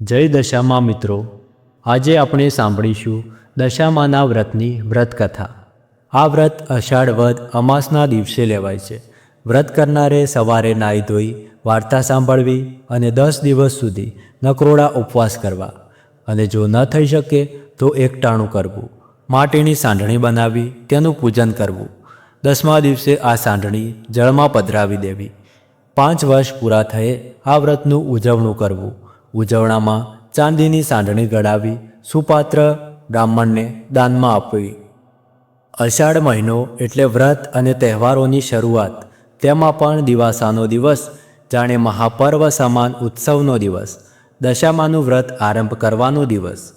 જય દશામાં મિત્રો. આજે આપણે સાંભળીશું દશામાના વ્રતની વ્રતકથા. આ વ્રત અષાઢ વદ અમાસના દિવસે લેવાય છે. વ્રત કરનારે સવારે નાહી ધોઈ, વાર્તા સાંભળવી અને દસ દિવસ સુધી નકરોડા ઉપવાસ કરવા. અને જો ન થઈ શકે તો એકટાણું કરવું. માટીની સાંઢણી બનાવી તેનું પૂજન કરવું. દસમા દિવસે આ સાંઢણી જળમાં પધરાવી દેવી. પાંચ વર્ષ પૂરા થયે આ વ્રતનું ઉજવણું કરવું. ઉજવણામાં ચાંદીની સાંઢણી ગળાવી સુપાત્ર બ્રાહ્મણને દાનમાં આપવી. અષાઢ મહિનો એટલે વ્રત અને તહેવારોની શરૂઆત. તેમાં પણ દિવાસાનો દિવસ, જાણે મહાપર્વ સમાન ઉત્સવનો દિવસ, દશામાનું વ્રત આરંભ કરવાનો દિવસ.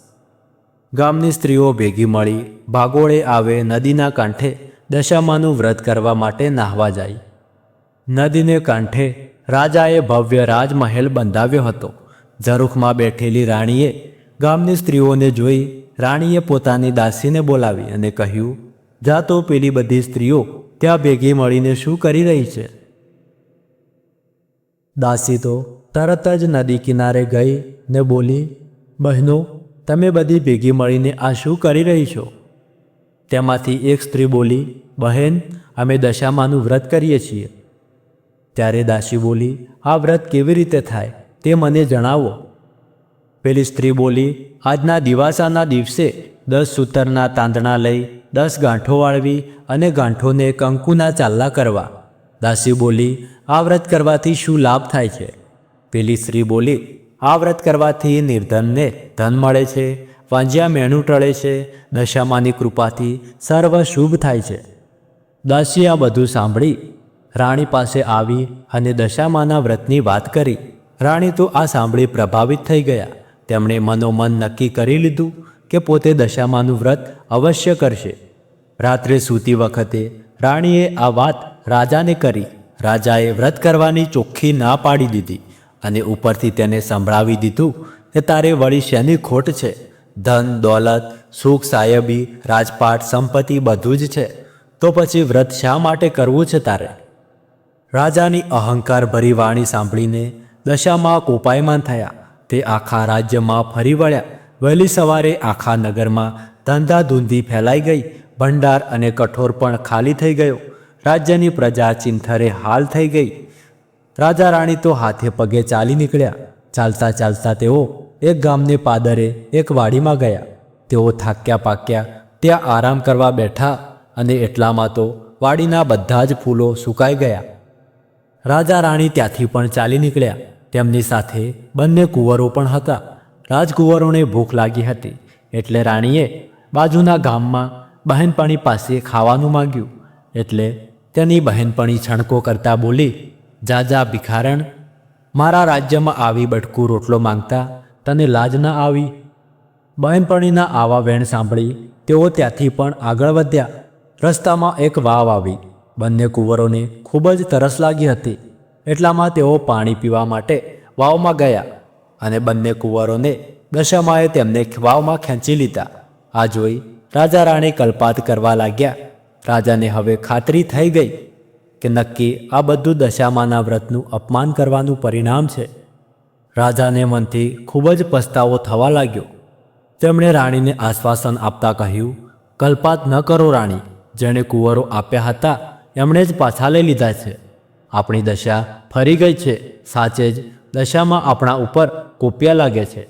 ગામની સ્ત્રીઓ ભેગી મળી ભાગોળે આવે નદીના કાંઠે દશામાનું વ્રત કરવા માટે નાહવા જાય. નદીને કાંઠે રાજાએ ભવ્ય રાજમહેલ બંધાવ્યો હતો. ઝરૂખમાં બેઠેલી રાણીએ ગામની સ્ત્રીઓને જોઈ રાણીએ પોતાની દાસીને બોલાવી અને કહ્યું, જા તો પેલી બધી સ્ત્રીઓ ત્યાં ભેગી મળીને શું કરી રહી છે? દાસી તો તરત જ નદી કિનારે ગઈ ને બોલી, બહેનો, તમે બધી ભેગી મળીને આ શું કરી રહી છો? તેમાંથી એક સ્ત્રી બોલી, બહેન, અમે દશામાનું વ્રત કરીએ છીએ. ત્યારે દાસી બોલી, આ વ્રત કેવી રીતે થાય? તે મને જણાવો. પેલી સ્ત્રી બોલી, આજના દિવાસાના દિવસે દસ સૂતરના તાંદણા લઈ, દસ ગાંઠો વાળવી અને ગાંઠોને કંકુના ચાલ્લા કરવા. દાસી બોલી, આ વ્રત કરવાથી શું લાભ થાય છે? પેલી સ્ત્રી બોલી, આ વ્રત કરવાથી નિર્ધનને ધન મળે છે, વાંજ્યા મેણું ટળે છે, દશામાની કૃપાથી સર્વ શુભ થાય છે. દાસી આ બધું સાંભળી, રાણી પાસે આવી અને દશામાના વ્રતની વાત કરી. રાણી તો આ સાંભળી પ્રભાવિત થઈ ગયા. તેમણે મનોમન નક્કી કરી લીધું કે પોતે દશામાનું વ્રત અવશ્ય કરશે. રાત્રે સૂતી વખતે રાણીએ આ વાત રાજાને કરી. રાજાએ વ્રત કરવાની ચોખ્ખી ના પાડી દીધી અને ઉપરથી તેને સંભળાવી દીધું કે તારે વળી શેની ખોટ છે? ધન, દોલત, સુખ, સાયબી, રાજપાટ, સંપત્તિ બધું જ છે. તો પછી વ્રત શા માટે કરવું છે તારે? રાજાની અહંકાર ભરી વાણી સાંભળીને દશામાં કોપાયમાન થયા. તે આખા રાજ્યમાં ફરી વળ્યા. વહેલી સવારે આખા નગરમાં ધંધાધૂંધી ફેલાઈ ગઈ. ભંડાર અને કઠોર પણ ખાલી થઈ ગયો. રાજ્યની પ્રજા ચિંથરે હાલ થઈ ગઈ. રાજા રાણી તો હાથે પગે ચાલી નીકળ્યા. ચાલતા ચાલતા તેઓ એક ગામને પાદરે એક વાડીમાં ગયા. તેઓ થાક્યા પાક્યા ત્યાં આરામ કરવા બેઠા અને એટલામાં તો વાડીના બધા જ ફૂલો સુકાઈ ગયા. રાજા રાણી ત્યાંથી પણ ચાલી નીકળ્યા. તેમની સાથે બંને કુંવરો પણ હતા. રાજકુંવરોને ભૂખ લાગી હતી એટલે રાણીએ બાજુના ગામમાં બહેનપણી પાસે ખાવાનું માંગ્યું એટલે તેની બહેનપણી છણકો કરતા બોલી જા જા ભિખારણ, મારા રાજ્યમાં આવી બટકું રોટલો માંગતા તને લાજ ના આવી? બહેનપણીના આવા વેણ સાંભળી તેઓ ત્યાંથી પણ આગળ વધ્યા. રસ્તામાં એક વાવ આવી બંને કુંવરોને ખૂબ જ તરસ લાગી હતી. એટલામાં તેઓ પાણી પીવા માટે વાવમાં ગયા અને બંને કુંવરોને દશામાએ તેમને વાવમાં ખેંચી લીધા. આ જોઈ રાજા રાણી કલ્પાત કરવા લાગ્યા. રાજાને હવે ખાતરી થઈ ગઈ કે નક્કી આ બધું દશામાના વ્રતનું અપમાન કરવાનું પરિણામ છે. રાજાને મનથી ખૂબ જ પસ્તાવો થવા લાગ્યો. તેમણે રાણીને આશ્વાસન આપતા કહ્યું, કલ્પાત ન કરો રાણી. જેણે કુંવરો આપ્યા હતા એમણે જ પાછા લઈ લીધા છે. આપણી દશા ફરી ગઈ છે. સાચે જ દશામાં આપણા ઉપર કોપિયા લાગે છે.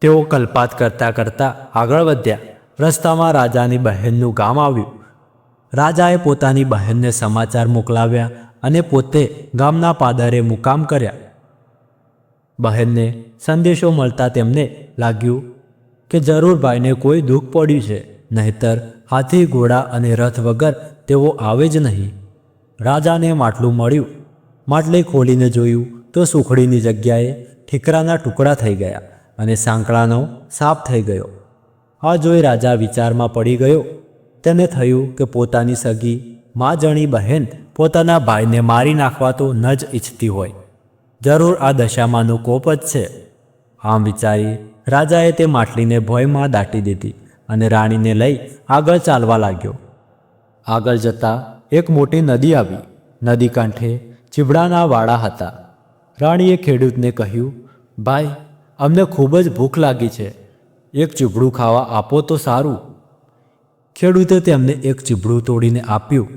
તેઓ કલ્પાત કરતાં કરતાં આગળ વધ્યા. રસ્તામાં રાજાની બહેનનું ગામ આવ્યું. રાજાએ પોતાની બહેનને સમાચાર મોકલાવ્યા અને પોતે ગામના પાદરે મુકામ કર્યા. બહેનને સંદેશો મળતા તેમને લાગ્યું કે જરૂર ભાઈને કોઈ દુઃખ પડ્યું છે, નહીતર હાથી, ઘોડા અને રથ વગર તેઓ આવે જ નહીં. રાજાને માટલું મળ્યું. માટલે ખોલીને જોયું તો સુખડીની જગ્યાએ ઠીકરાના ટુકડા થઈ ગયા અને સાંકળાનો સાપ થઈ ગયો. આ જોઈ રાજા વિચારમાં પડી ગયો. તેને થયું કે પોતાની સગી, મા જણી બહેન પોતાના ભાઈને મારી નાખવા તો ન જ ઈચ્છતી હોય. જરૂર આ દશામાંનો કોપ જ છે. આમ વિચારી રાજાએ તે માટલીને ભોયમાં દાટી દીધી અને રાણીને લઈ આગળ ચાલવા લાગ્યો. આગળ જતાં એક મોટી નદી આવી. નદી કાંઠે ચીબડાના વાડા હતા. રાણીએ ખેડૂતને કહ્યું, ભાઈ, અમને ખૂબ જ ભૂખ લાગી છે. એક ચીબડું ખાવા આપો તો સારું. ખેડૂતે તેમને એક ચીબડું તોડીને આપ્યું.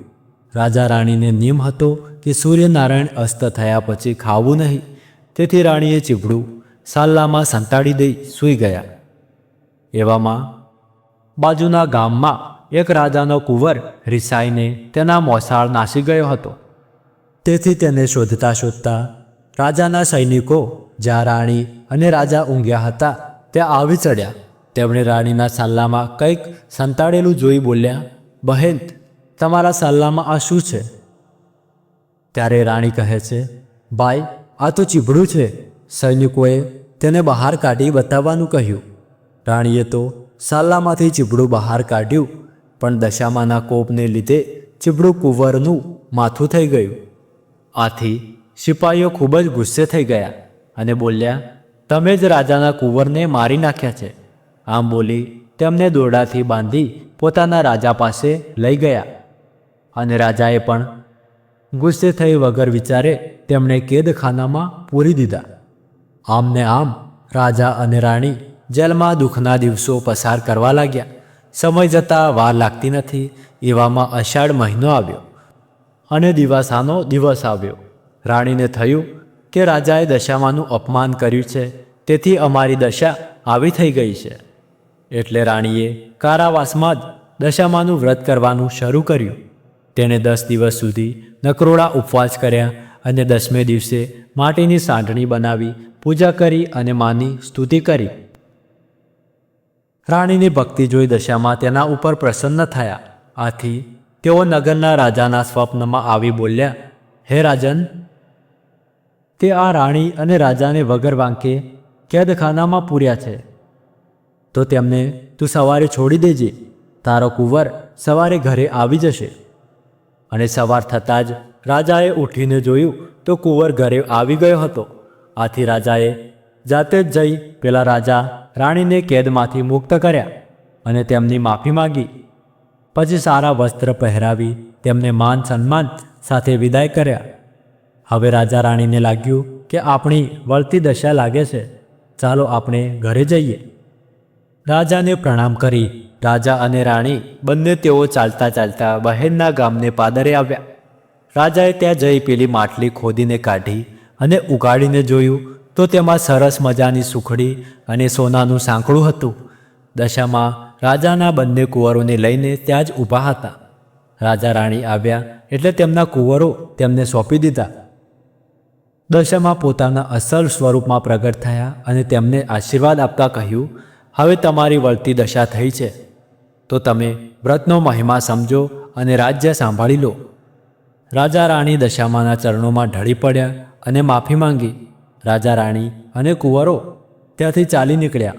રાજા રાણીને નિયમ હતો કે સૂર્યનારાયણ અસ્ત થયા પછી ખાવું નહીં. તેથી રાણીએ ચીબડું સાલ્લામાં સંતાડી દઈ સૂઈ ગયા. એવામાં બાજુના ગામમાં એક રાજાનો કુંવર રિસાઈને તેના મોસાળ નાસી ગયો હતો. તેથી તેને શોધતા શોધતા રાજાના સૈનિકો, જ્યાં રાણી અને રાજા ઊંઘ્યા હતા, ત્યાં આવી ચડ્યા. તેમણે રાણીના સલ્લામાં કંઈક સંતાડેલું જોઈ બોલ્યા, બહેન, તમારા સલ્લામાં આ શું છે? ત્યારે રાણી કહે છે, ભાઈ, આ તો ચીભડું છે. સૈનિકોએ તેને બહાર કાઢી બતાવવાનું કહ્યું. રાણીએ તો સાલ્લામાંથી ચીભડું બહાર કાઢ્યું પણ દશામાના કોપને લીધે ચીબડું કુંવરનું માથું થઈ ગયું. આથી સિપાહીઓ ખૂબ જ ગુસ્સે થઈ ગયા અને બોલ્યા, તમે જ રાજાના કુંવરને મારી નાખ્યા છે. આમ બોલી તેમને દોરડાથી બાંધી પોતાના રાજા પાસે લઈ ગયા. અને રાજાએ પણ ગુસ્સે થઈ વગર વિચારે તેમણે કેદખાનામાં પૂરી દીધા. આમને આમ રાજા અને રાણી જેલમાં દુઃખના દિવસો પસાર કરવા લાગ્યા. સમય જતાં વાર લાગતી નથી, એવામાં અષાઢ મહિનો આવ્યો અને દિવાસાનો દિવસ આવ્યો. રાણીને થયું કે રાજાએ દશામાનું અપમાન કર્યું છે, તેથી અમારી દશા આવી થઈ ગઈ છે. એટલે રાણીએ કારાવાસમાં જ દશામાનું વ્રત કરવાનું શરૂ કર્યું. તેણે દસ દિવસ સુધી નકરોડા ઉપવાસ કર્યા અને દસમે દિવસે માટીની સાંઢણી બનાવી, પૂજા કરી અને માની સ્તુતિ કરી. રાણીની ભક્તિ જોઈ દશામાં તેના ઉપર પ્રસન્ન થયા. આથી તેઓ નગરના રાજાના સ્વપ્નમાં આવી બોલ્યા, હે રાજન, તે આ રાણી અને રાજાને વગર વાંકે કેદખાનામાં પૂર્યા છે. તો તેમને તું સવારે છોડી દેજે, તારો કુંવર સવારે ઘરે આવી જશે. અને સવાર થતાં જ રાજાએ ઉઠીને જોયું તો કુંવર ઘરે આવી ગયો હતો. આથી રાજાએ જાતે જ જઈ પેલા રાજા રાણીને કેદમાંથી મુક્ત કર્યા અને તેમની માફી માગી. પછી સારા વસ્ત્ર પહેરાવી તેમને માન સન્માન સાથે વિદાય કર્યા. હવે રાજા રાણીને લાગ્યું કે આપણી વળતી દશા લાગે છે. ચાલો આપણે ઘરે જઈએ. રાજાને પ્રણામ કરી. રાજા અને રાણી બંને તેઓ ચાલતા ચાલતા બહેનના ગામને પાદરે આવ્યા. રાજાએ ત્યાં જઈ પેલી માટલી ખોદીને કાઢી અને ઉગાડીને જોયું તો તેમાં સરસ મજાની સુખડી અને સોનાનું સાંકળું હતું. દશામાં રાજાના બંને કુંવરોને લઈને ત્યાં જ ઊભા હતા. રાજા રાણી આવ્યા એટલે તેમના કુંવરો તેમને સોંપી દીધા. દશામાં પોતાના અસલ સ્વરૂપમાં પ્રગટ થયા અને તેમને આશીર્વાદ આપતા કહ્યું, હવે તમારી વળતી દશા થઈ છે. તો તમે વ્રતનો મહિમા સમજો અને રાજ્ય સાંભળી લો. રાજા રાણી દશામાના ચરણોમાં ઢળી પડ્યા અને માફી માંગી. રાજા રાણી અને કુંવરો ત્યાંથી ચાલી નીકળ્યા.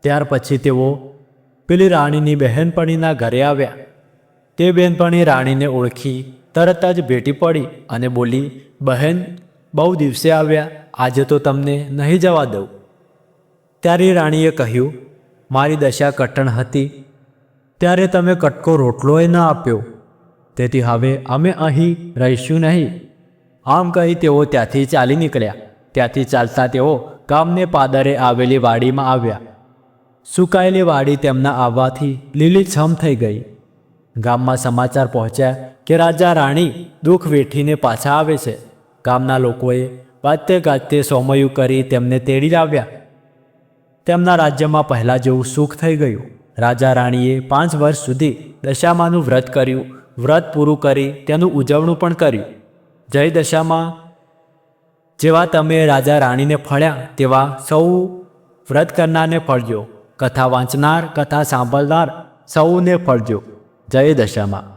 ત્યાર પછી તેઓ પેલી રાણીની બહેનપણીના ઘરે આવ્યા. તે બહેનપણી રાણીને ઓળખી તરત જ ભેટી પડી અને બોલી, બહેન, બહુ દિવસે આવ્યા, આજે તો તમને નહીં જવા દઉં. ત્યારે રાણીએ કહ્યું, મારી દશા કઠણ હતી. ત્યારે તમે કટકો રોટલોય ન આપ્યો. તેથી હવે અમે અહીં રહીશું નહીં. આમ કહી તેઓ ત્યાંથી ચાલી નીકળ્યા. ત્યાંથી ચાલતા તેઓ ગામને પાદરે આવેલી વાડીમાં આવ્યા. સુકાયેલી વાડી તેમના આવવાથી લીલીછમ થઈ ગઈ. ગામમાં સમાચાર પહોંચ્યા કે રાજા રાણી દુઃખ વેઠીને પાછા આવે છે. ગામના લોકોએ વાતે ગાતે સોમયું કરી તેમને તેડી લાવ્યા. તેમના રાજ્યમાં પહેલાં જેવું સુખ થઈ ગયું. રાજા રાણીએ પાંચ વર્ષ સુધી દશામાનું વ્રત કર્યું. વ્રત પૂરું કરી તેનું ઉજવણું પણ કર્યું. જય દશામાં જેવા તમે રાજા રાણીને ફળ્યા, તેવા સૌ વ્રત કરનારને ફળજો કથા વાંચનાર, કથા સાંભળનાર સૌને ફળજો જય દશામાં.